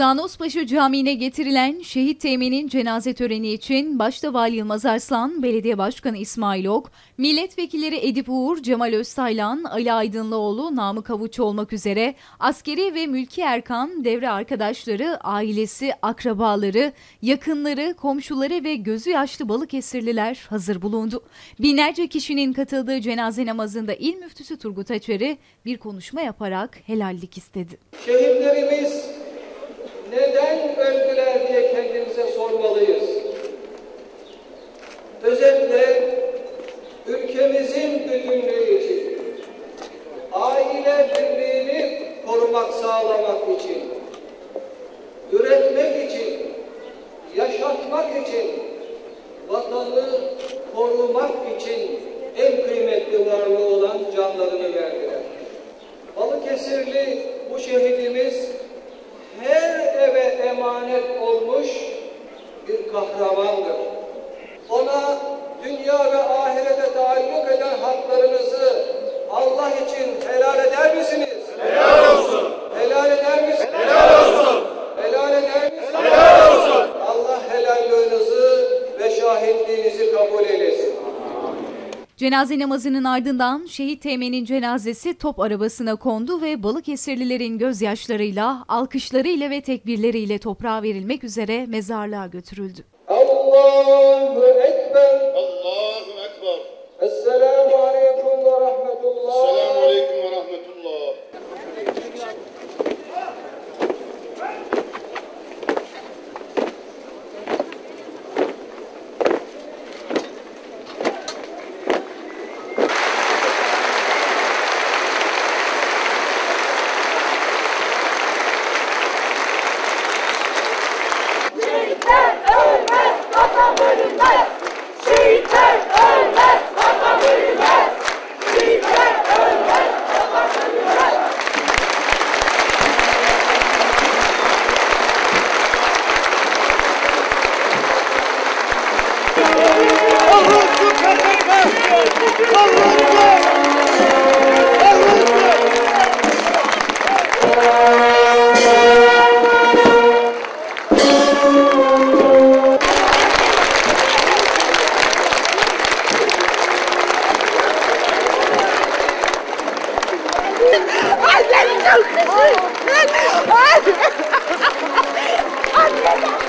Canospaşa Camii'ne getirilen şehit teğmenin cenaze töreni için başta Vali Yılmaz Arslan, Belediye Başkanı İsmail Ok, milletvekilleri Edip Uğur, Cemal Öztaylan, Ali Aydınlıoğlu, Namık Avuç olmak üzere askeri ve mülki erkan, devre arkadaşları, ailesi, akrabaları, yakınları, komşuları ve gözü yaşlı Balıkesirliler hazır bulundu. Binlerce kişinin katıldığı cenaze namazında il müftüsü Turgut Açarı bir konuşma yaparak helallik istedi. Şehitlerimiz neden öldüler diye kendimize sormalıyız. Özellikle ülkemizin bütünlüğü için, aile birliğini korumak, sağlamak için, üretmek için, yaşatmak için, vatanı korumak için en kıymetli varlığı olan canlarını verdiler. Balıkesirli bu şehidimiz emanet olmuş bir kahramandır. Ona dünya ve ahirete taalluk Cenaze namazının ardından şehit teğmenin cenazesi top arabasına kondu ve Balıkesirlilerin gözyaşlarıyla, alkışlarıyla ve tekbirleriyle toprağa verilmek üzere mezarlığa götürüldü. Allahu ¡Ay, no! ¡Ay! ¡Ay!